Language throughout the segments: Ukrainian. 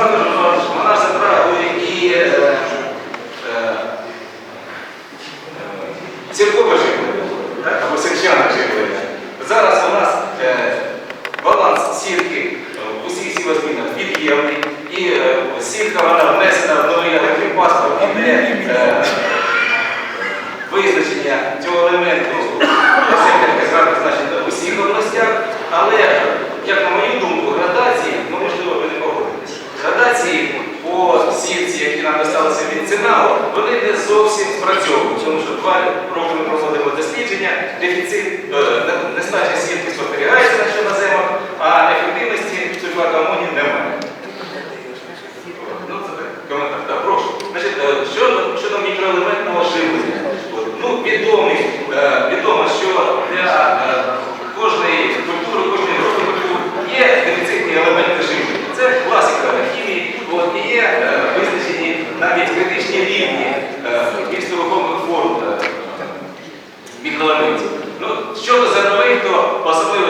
Вона забрала, які е, е, е, церкове або сельчане живлення. Зараз у нас баланс сірки в усіх сівозмінах від'ємний і сірка вона внесена в новий і не визначення цього елементу землях областях, але, як на мою думку, які нам дісталися від ЦНАО, вони не зовсім спрацьовують, тому що два роки ми проводимо дослідження, дефіцит е, нестача сітки спостерігається на чорноземах, а ефективності сульфату амонію பசங்க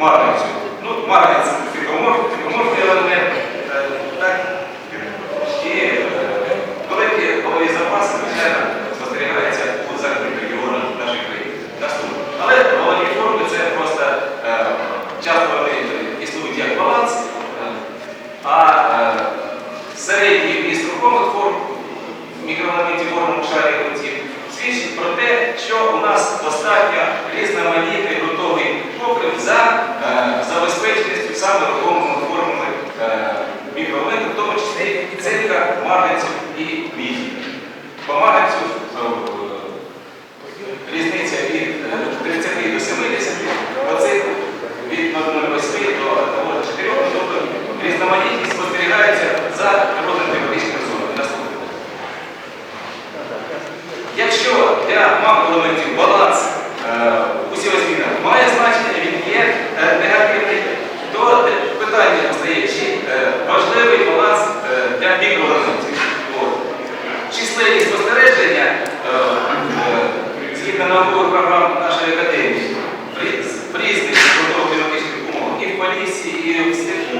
марницю. Ну, марницю фітоморфні елемент. Запаси, спостерігаються у західних регіонах нашої країни. Але головні форми це просто е, часто вони баланс, е, а е, середній вміст рухомих форм мікроелементів форм шарі свідчить про те, що у нас достатньо різноманітних за е, забезпеченість саме рухомими формами е, мікроелементів, в тому числі цинка, марганцю і мізі. По марганцю програм нашої академії в різних підготовчих умовах і в полісі, і в степу,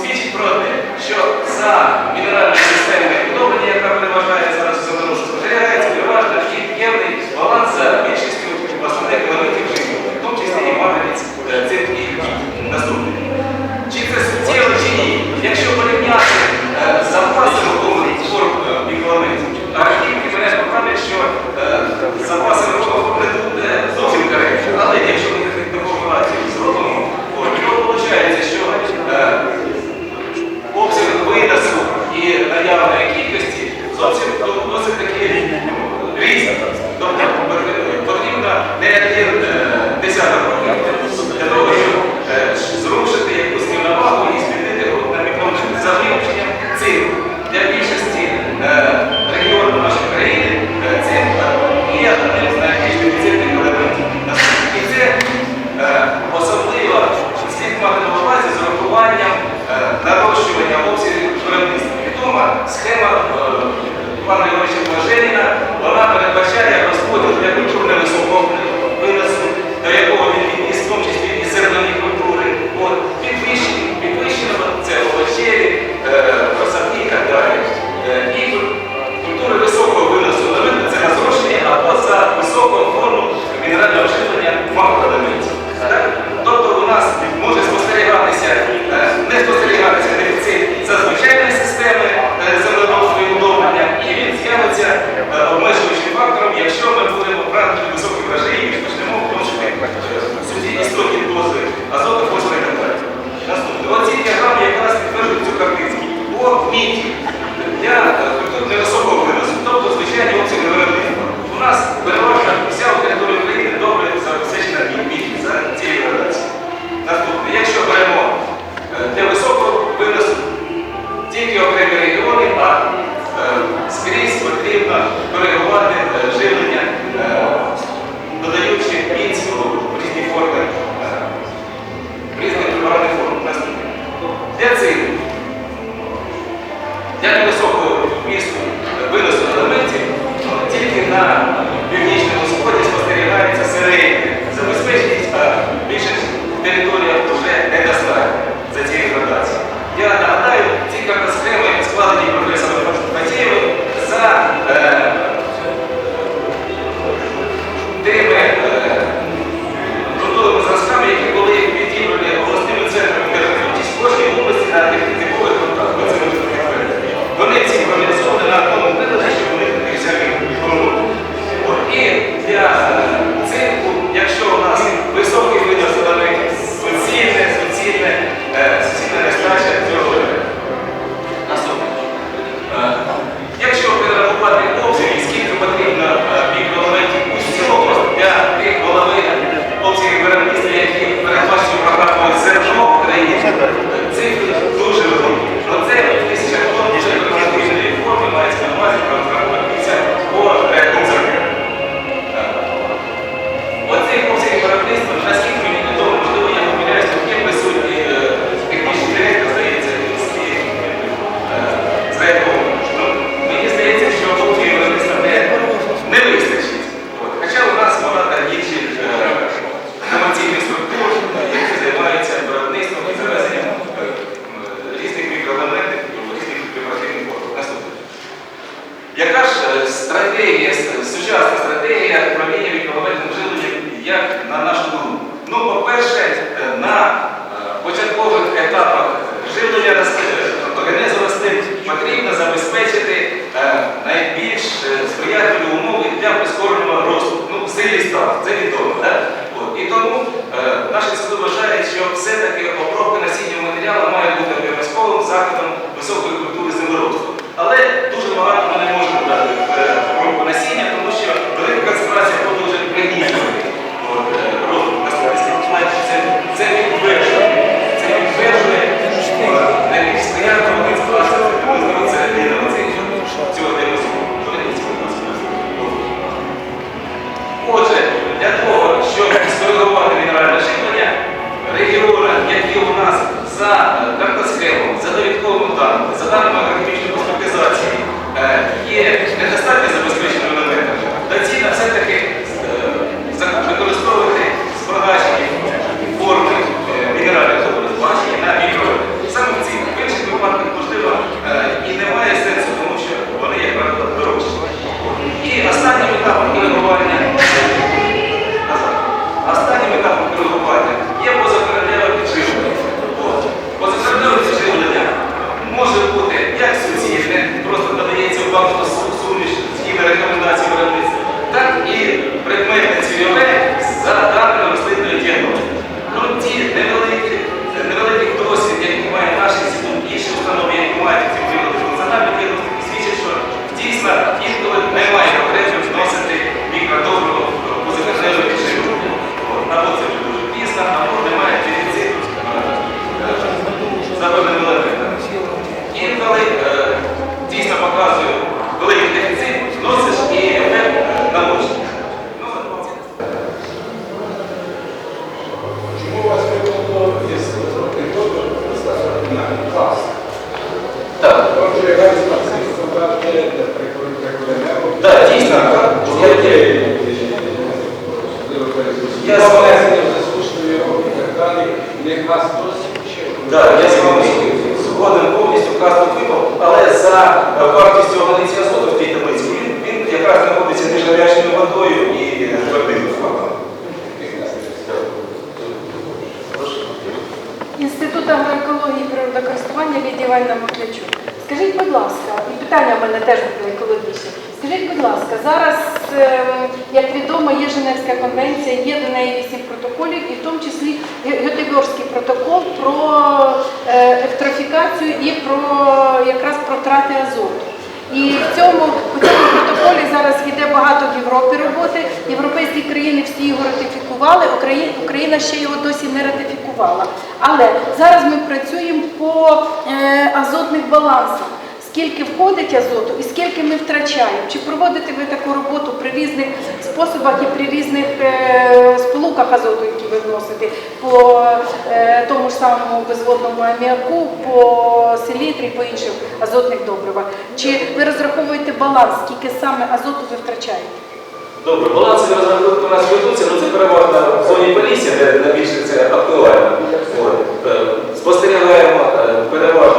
свідчить про те, що за мінеральною системою відновлення, яка переважає зараз за зберігається переважно і євний баланс за більшістю основних елементів. сильний страх, це відомо. але за е, вартістю одиниці азоту в він якраз знаходиться між гарячою водою і е, твердими. Інститут агроекології природокористування Лідія Івановна Скажіть, будь ласка, і питання в мене теж екологічне. Скажіть, будь ласка, зараз. Ем, як відомо, є Женевська конвенція, є до неї вісім протоколів, і в тому числі Гетегорський протокол про е, евтрофікацію і про якраз про трати азоту. І в цьому у цьому протоколі зараз йде багато в Європі роботи. Європейські країни всі його ратифікували, Україна ще його досі не ратифікувала. Але зараз ми працюємо по е, азотних балансах скільки входить азоту і скільки ми втрачаємо. Чи проводите ви таку роботу при різних способах і при різних е, сполуках азоту, які ви вносите, по е, тому ж самому безводному аміаку, по селітрі, по інших азотних добривах? Чи ви розраховуєте баланс, скільки саме азоту ви втрачаєте? Добре, баланси розрахунку у нас ведуться, але це переважно в зоні полісся, де найбільше це актуально. Е, спостерігаємо переважно.